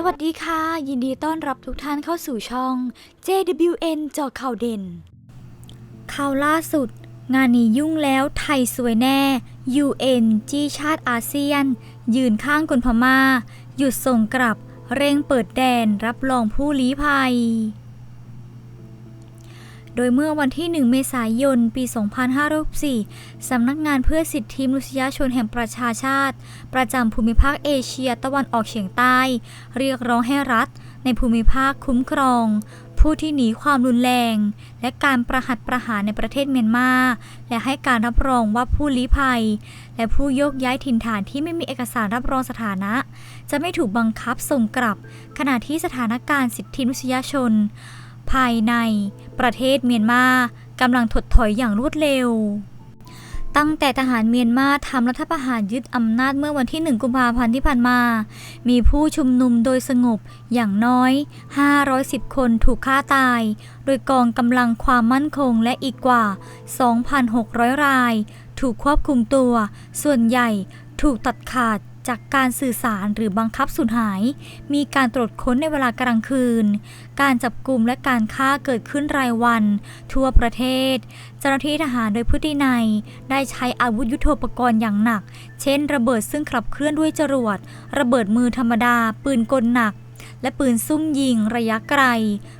สวัสดีค่ะ ยินดีต้อนรับทุกท่านเข้าสู่ช่อง JWN เจอข่าวเด่น ข่าวล่าสุด งานนี้ยุ่งแล้วไทยสวยแน่ UN จี้ชาติอาเซียน ยืนข้างคนพม่า หยุดส่งกลับ เร่งเปิดแดนรับรองผู้ลี้ภัย โดยเมื่อวันที่ 1 เมษายน ปี 2564สำนักงานเพื่อสิทธิมนุษยชนแห่งประชาชาติ ประจำภูมิภาคเอเชียตะวันออกเฉียงใต้ เรียกร้องให้รัฐ ในภูมิภาคคุ้มครอง ผู้ที่หนีความรุนแรง และการประหัตประหารในประเทศเมียนมา และให้การรับรองว่าผู้ลี้ภัย และผู้โยกย้ายถิ่นฐานที่ไม่มีเอกสารรับรองสถานะ จะไม่ถูกบังคับส่งกลับ ขณะที่สถานการณ์สิทธิมนุษยชน ภายใน ประเทศเมียนมากำลังถดถอยอย่างรวดเร็ว ตั้งแต่ทหารเมียนมาทำรัฐประหารยึดอำนาจเมื่อวันที่ 1 กุมภาพันธ์ที่ผ่านมา มีผู้ชุมนุมโดยสงบอย่างน้อย 510 คนถูกฆ่าตาย โดยกองกำลังความมั่นคงและอีกกว่า 2,600 ราย ถูกควบคุมตัว ส่วนใหญ่ถูกตัดขาด จากการสื่อสารหรือบังคับสูญหาย มีการตรวจค้นในเวลากลางคืน การจับกลุ่มและการฆ่าเกิดขึ้นรายวัน ทั่วประเทศ เจ้าหน้าที่ทหารโดยพฤตินัยได้ใช้อาวุธยุโทโธปกรณ์อย่างหนัก เช่น ระเบิดซึ่งขับเคลื่อนด้วยจรวด ระเบิดมือธรรมดา ปืนกลหนัก และปืนซุ่มยิงระยะไกล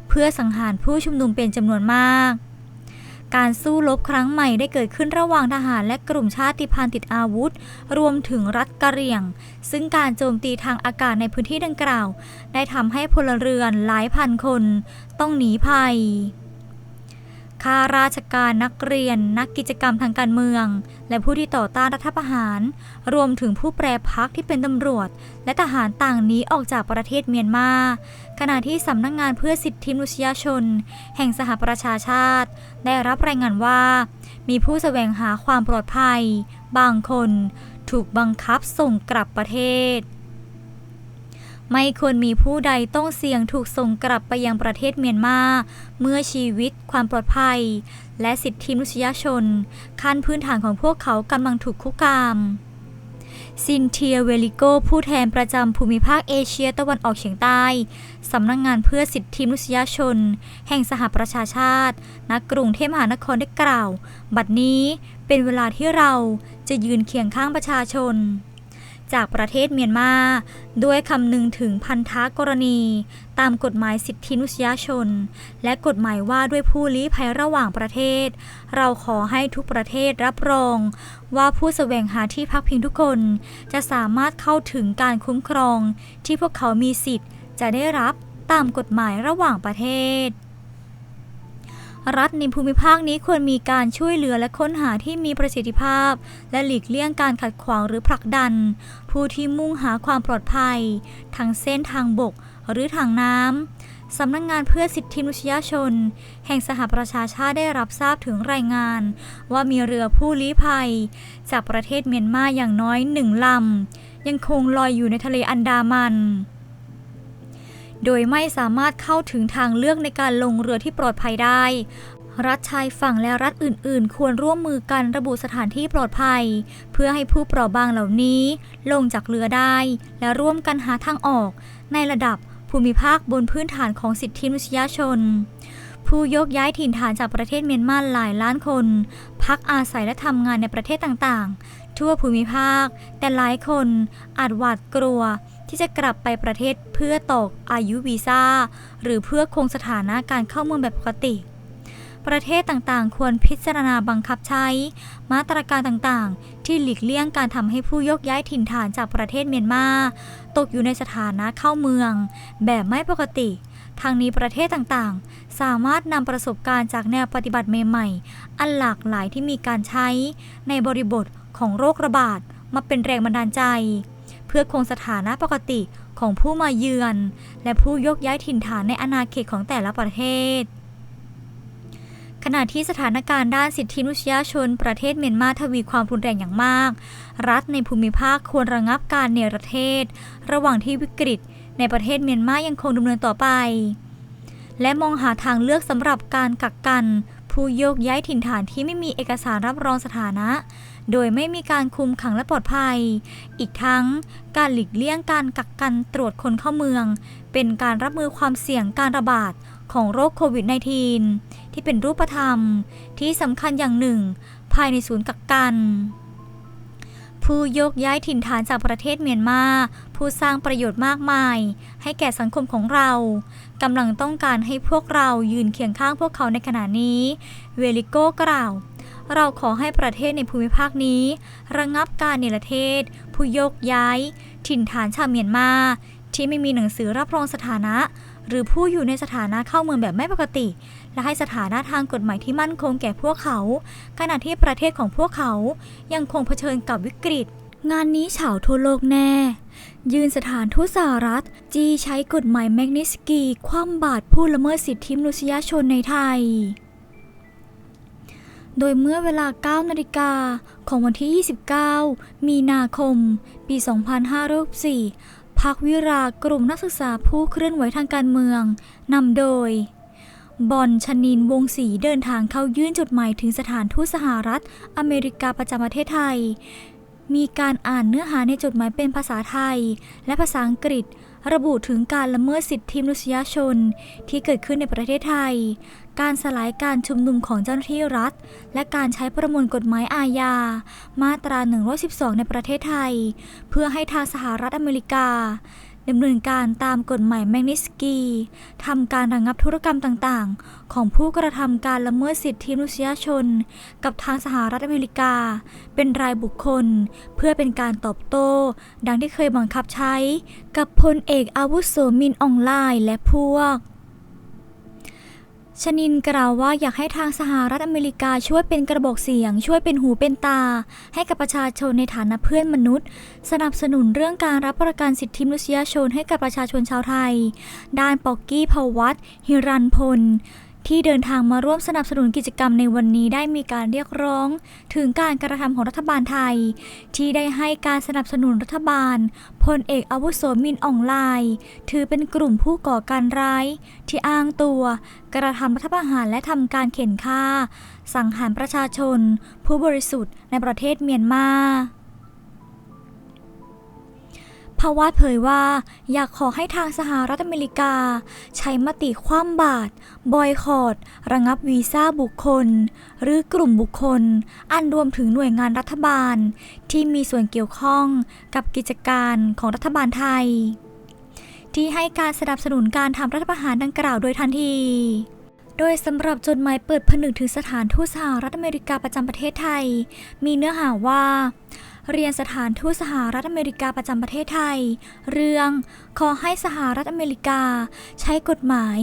เพื่อสังหารผู้ชุมนุมเป็นจำนวนมาก การสู้รบครั้งใหม่ได้เกิดขึ้นระหว่างทหารและกลุ่มชาติพันธุ์ติดอาวุธ รวมถึงรัฐกะเหรี่ยง ซึ่งการโจมตีทางอากาศในพื้นที่ดังกล่าว ได้ทำให้พลเรือนหลายพันคน ต้องหนีภัย ข้าราชการนักเรียน นักกิจกรรมทางการเมือง และผู้ที่ต่อต้านรัฐประหาร รวมถึงผู้แปรพักที่เป็นตำรวจ และทหารต่างนี้ออกจากประเทศเมียนมา ขณะที่สำนักงงานเพื่อสิทธิมนุษยชน แห่งสหประชาชาติ ได้รับรายงานว่า มีผู้แสวงหาความปลอดภัย บางคน ถูกบังคับส่งกลับประเทศ ไม่ควรมีผู้ใดต้องเสี่ยงถูกส่งกลับไปยังประเทศเมียนมา เมื่อชีวิต ความปลอดภัย และสิทธิมนุษยชน ขั้นพื้นฐานของพวกเขากำลังถูกคุกคามซินเทียเวลิโก ผู้แทนประจำภูมิภาคเอเชียตะวันออกเฉียงใต้ สำนักงงานเพื่อสิทธิมนุษยชน แห่งสหประชาชาติณกรุงเทพมหานครได้กล่าว บัดนี้เป็นเวลาที่เราจะยืนเคียงข้างประชาชน จากประเทศเมียนมา ด้วยคำนึงถึงพันธกรณี ตามกฎหมายสิทธิมนุษยชน และกฎหมายว่าด้วยผู้ลี้ภัยระหว่างประเทศ เราขอให้ทุกประเทศรับรอง ว่าผู้แสวงหาที่พักพิงทุกคน จะสามารถเข้าถึงการคุ้มครอง ที่พวกเขามีสิทธิ์จะได้รับตามกฎหมายระหว่างประเทศ รัฐในภูมิภาคนี้ควรมีการช่วยเหลือและค้นหาที่มีประสิทธิภาพ และหลีกเลี่ยงการขัดขวางหรือผลักดัน ผู้ที่มุ่งหาความปลอดภัยทางเส้นทางบก หรือทางน้ำสำนักงงานเพื่อสิทธิมนุษยชน แห่งสหประชาชาติได้รับทราบถึงรายงาน ว่ามีเรือผู้ลี้ภัย จากประเทศเมียนมาอย่างน้อยหนึ่งลำยังคงลอยอยู่ในทะเลอันดามัน โดยไม่สามารถเข้าถึงทางเลือกในการลงเรือที่ปลอดภัยได้ รัฐชายฝั่งและรัฐอื่น ๆ ควรร่วมมือกันระบุสถานที่ปลอดภัย เพื่อให้ผู้เปราะบางเหล่านี้ ลงจากเรือได้ และร่วมกันหาทางออก ในระดับภูมิภาคบนพื้นฐานของสิทธิมนุษยชน ผู้ยกย้ายถิ่นฐานจากประเทศเมียนมาหลายล้านคน พักอาศัยและทำงานในประเทศต่าง ๆ ทั่วภูมิภาค แต่หลายคนอาจหวาดกลัว ที่จะกลับไปประเทศเพื่อตกอายุวีซ่า หรือเพื่อคงสถานะการเข้าเมืองแบบปกติ ประเทศต่างๆ ควรพิจารณาบังคับใช้ มาตรการต่างๆ ที่หลีกเลี่ยงการทำให้ผู้ยกย้ายถิ่นฐานจากประเทศเมียนมา ตกอยู่ในสถานะเข้าเมือง แบบไม่ปกติทางนี้ประเทศต่างๆ สามารถนำประสบการณ์จากแนวปฏิบัติใหม่ๆ อันหลากหลายที่มีการใช้ในบริบทของโรคระบาดมาเป็นแรงบันดาลใจ เพื่อคงสถานะปกติของผู้มาเยือน และผู้ยกย้ายถิ่นฐานในอาณาเขตของแต่ละประเทศ ขณะที่สถานการณ์ด้านสิทธิมนุษยชน ประเทศเมียนมาทวีความรุนแรงอย่างมาก รัฐในภูมิภาคควรระงับการเนรเทศ ระหว่างที่วิกฤต ในประเทศเมียนมายังคงดำเนินต่อไป และมองหาทางเลือกสำหรับการกักกัน ผู้โยกย้ายถิ่นฐานที่ไม่มีเอกสารรับรองสถานะ โดยไม่มีการคุมขังและปลอดภัย อีกทั้งการหลีกเลี่ยงการกักกันตรวจคนเข้าเมือง เป็นการรับมือความเสี่ยงการระบาดของโรคโควิด -19 ที่เป็นรูปธรรมที่สำคัญอย่างหนึ่ง ภายในศูนย์กักกัน ผู้โยกย้ายถิ่นฐานจากประเทศเมียนมา ผู้สร้างประโยชน์มากมาย ให้แก่สังคมของเรากำลังต้องการให้พวกเรายืนเคียงข้างพวกเขาในขณะนี้ เวลิโก้กล่าว เราขอให้ประเทศในภูมิภาคนี้ ระงับการเนรเทศ ผู้โยกย้าย ถิ่นฐานชาวเมียนมา ที่ไม่มีหนังสือรับรองสถานะ หรือผู้อยู่ในสถานะเข้าเมืองแบบไม่ปกติ และให้สถานะทางกฎหมายที่มั่นคงแก่พวกเขา ขณะที่ประเทศของพวกเขายังคงเผชิญกับวิกฤต งานนี้เฉาทั่วโลกแน่ยืนสถานทูตสหรัฐ จีใช้กฎหมายแมกนิสกีคว่ำบาตรผู้ละเมิดสิทธิมนุษยชนในไทย โดยเมื่อเวลา 9 นาฬิกาของวันที่ 29 มีนาคม ปี 2564พักวิรากลุ่มนักศึกษาผู้เคลื่อนไหวทางการเมืองนำโดย บอลชนินวงศรีเดินทางเข้ายื่นจดหมายถึงสถานทูตสหรัฐอเมริกาประจำประเทศไทย มีการอ่านเนื้อหาในจดหมายเป็นภาษาไทย และภาษาอังกฤษระบุถึงการละเมิดสิทธิมนุษยชนที่เกิดขึ้นในประเทศไทย การสลายการชุมนุมของเจ้าหน้าที่รัฐ และการใช้ประมวลกฎหมายอาญา มาตรา 112 ในประเทศไทย เพื่อให้ทางสหรัฐอเมริกาดำเนินการตามกฎหมายแมกนิสกีทำการระงงับธุรกรรมต่างๆ ของผู้กระทำการละเมิดสิทธิมนุษยชน กับทางสหรัฐอเมริกา เป็นรายบุคคล เพื่อเป็นการตอบโต้ ดังที่เคยบังคับใช้ กับพลเอกอาวุโสมินอองไลน์และพวก ชนินกล่าวว่าอยากให้ทางสหรัฐอเมริกาช่วยเป็นกระบอกเสียง ช่วยเป็นหูเป็นตา ให้กับประชาชนในฐานะเพื่อนมนุษย์ สนับสนุนเรื่องการรับประกันสิทธิมนุษยชนให้กับประชาชนชาวไทย ด้านปอกกี้พาวัตฮิรันพล ที่เดินทางมาร่วมสนับสนุนกิจกรรมในวันนี้ได้มีการเรียกร้อง ถึงการกระทำของรัฐบาลไทย ที่ได้ให้การสนับสนุนรัฐบาลพลเอกอาวุโสมินอ่องไลน์ถือเป็นกลุ่มผู้ก่อการร้าย ที่อ้างตัว กระทำรัฐประหารและทำการเข็นฆ่า สังหารประชาชน ผู้บริสุทธิ์ในประเทศเมียนมา พาวาดเผยว่าอยากขอให้ทางสหรัฐอเมริกา ใช้มติคว่ำบาตรบอยคอรดระงับวีซ่าบุคคล หรือกลุ่มบุคคล อันรวมถึงหน่วยงานรัฐบาล ที่มีส่วนเกี่ยวข้องกับกิจการของรัฐบาลไทย ที่ให้การสนับสนุนการทำรัฐประหารดังกล่าวโดยทันทีโดยสำหรับจดหมายเปิดผนึกถึงสถานทูตสหรัฐอเมริกาประจำประเทศไทย มีเนื้อหาว่า เรียนสถานทูตสหรัฐอเมริกาประจำประเทศไทย เรื่องขอให้สหรัฐอเมริกา ใช้กฎหมาย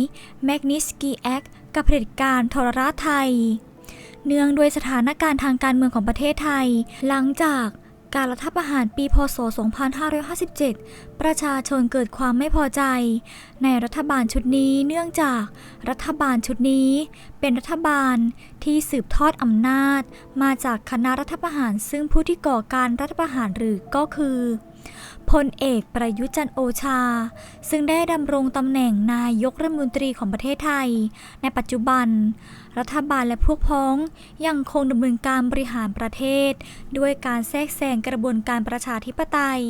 Magnitsky Act กับเผด็จการทรราชไทย เนื่องด้วยสถานการณ์ทางการเมืองของประเทศไทย หลังจาก การรัฐประหารปีพศ 2557 ประชาชนเกิดความไม่พอใจ ในรัฐบาลชุดนี้เนื่องจากรัฐบาลชุดนี้เป็นรัฐบาลที่สืบทอดอำนาจ มาจากคณะรัฐประหารซึ่งผู้ที่ก่อการรัฐประหารหรือก็คือ พลเอกประยุจันโอชา ซึ่งได้ดำรงตำแหน่งนายกรัฐมนตรีของประเทศไทย ในปัจจุบัน รัฐบาลและพวกพ้องยังคงดำเนินการบริหารประเทศ ด้วยการแทรกแซงกระบวนการประชาธิปไตย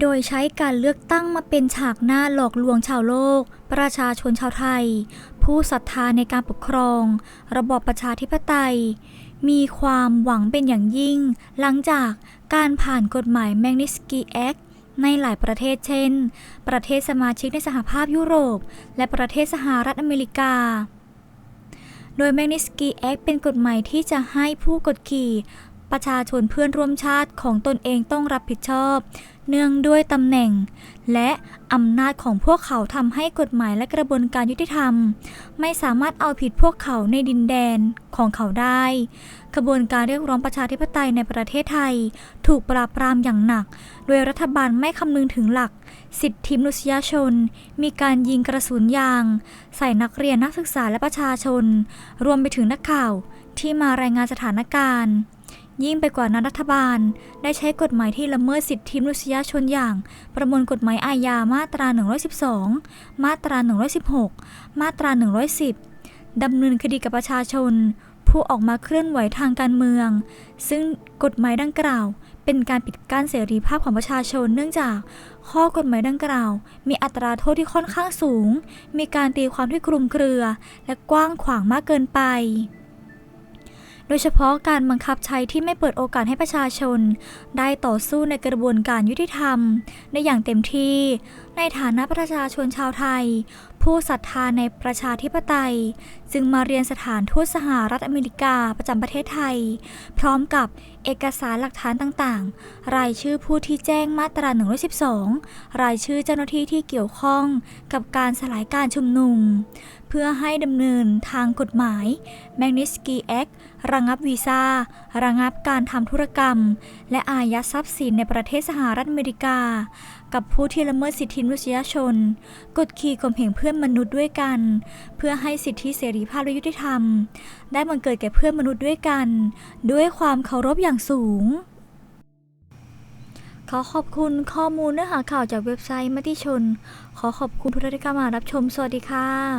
โดยใช้การเลือกตั้งมาเป็นฉากหน้าหลอกลวงชาวโลก ประชาชนชาวไทย ผู้ศรัทธาในการปกครอง ระบอบประชาธิปไตยมีความหวังเป็นอย่างยิ่ง หลังจากการผ่านกฎหมาย Magnitsky Act ในหลายประเทศเช่น ประเทศสมาชิกในสหภาพยุโรป และประเทศสหรัฐอเมริกา โดยแมกนิสกีแอคเป็นกฎหมายที่จะให้ผู้กดขี่ ประชาชนเพื่อนร่วมชาติของตนเองต้องรับผิดชอบ เนื่องด้วยตำแหน่ง และอำนาจของพวกเขาทำให้กฎหมายและกระบวนการยุติธรรม ไม่สามารถเอาผิดพวกเขาในดินแดนของเขาได้กระบวนการเรียกร้องประชาธิปไตยในประเทศไทย ถูกปราบปรามอย่างหนัก โดยรัฐบาลไม่คำนึงถึงหลัก สิทธิมนุษยชน มีการยิงกระสุนยาง ใส่นักเรียนนักศึกษาและประชาชน รวมไปถึงนักข่าวที่มารายงานสถานการณ์ ยิ่งไปกว่านั้นรัฐบาล ได้ใช้กฎหมายที่ละเมิดสิทธิมนุษยชนอย่าง ประมวลกฎหมายอาญามาตรา 112 มาตรา 116 มาตรา 110 ดำเนินคดีกับประชาชน ผู้ออกมาเคลื่อนไหวทางการเมือง ซึ่งกฎหมายดังกล่าว เป็นการปิดกั้นเสรีภาพของประชาชนเนื่องจากข้อกฎหมายดังกล่าว มีอัตราโทษที่ค่อนข้างสูง มีการตีความที่คลุมเครือ และกว้างขวางมากเกินไป โดยเฉพาะการบังคับใช้ที่ไม่เปิดโอกาสให้ประชาชน ได้ต่อสู้ในกระบวนการยุติธรรม ได้อย่างเต็มที่ ในฐานะประชาชนชาวไทย ผู้ศรัทธาในประชาธิปไตย จึงมาเรียนสถานทูตสหรัฐอเมริกาประจำประเทศไทย พร้อมกับเอกสารหลักฐานต่างๆ รายชื่อผู้ที่แจ้งมาตรา 112 รายชื่อเจ้าหน้าที่ที่เกี่ยวข้องกับการสลายการชุมนุม เพื่อให้ดำเนินทางกฎหมาย Magnitsky Act ระงับวีซ่า ระงับการทำธุรกรรม และอายัดทรัพย์สินในประเทศสหรัฐอเมริกา กับผู้ที่ละเมิดสิทธิมนุษยชน กดขี่ข่มเหงเพื่อนมนุษย์ด้วยกัน เพื่อให้สิทธิเสรีภาพและยุติธรรม ได้บังเกิดแก่เพื่อนมนุษย์ด้วยกัน ด้วยความเคารพอย่างสูง ขอขอบคุณข้อมูลเนื้อหาข่าวจากเว็บไซต์มติชน ขอขอบคุณผู้ที่เข้ามารับชม สวัสดีค่ะ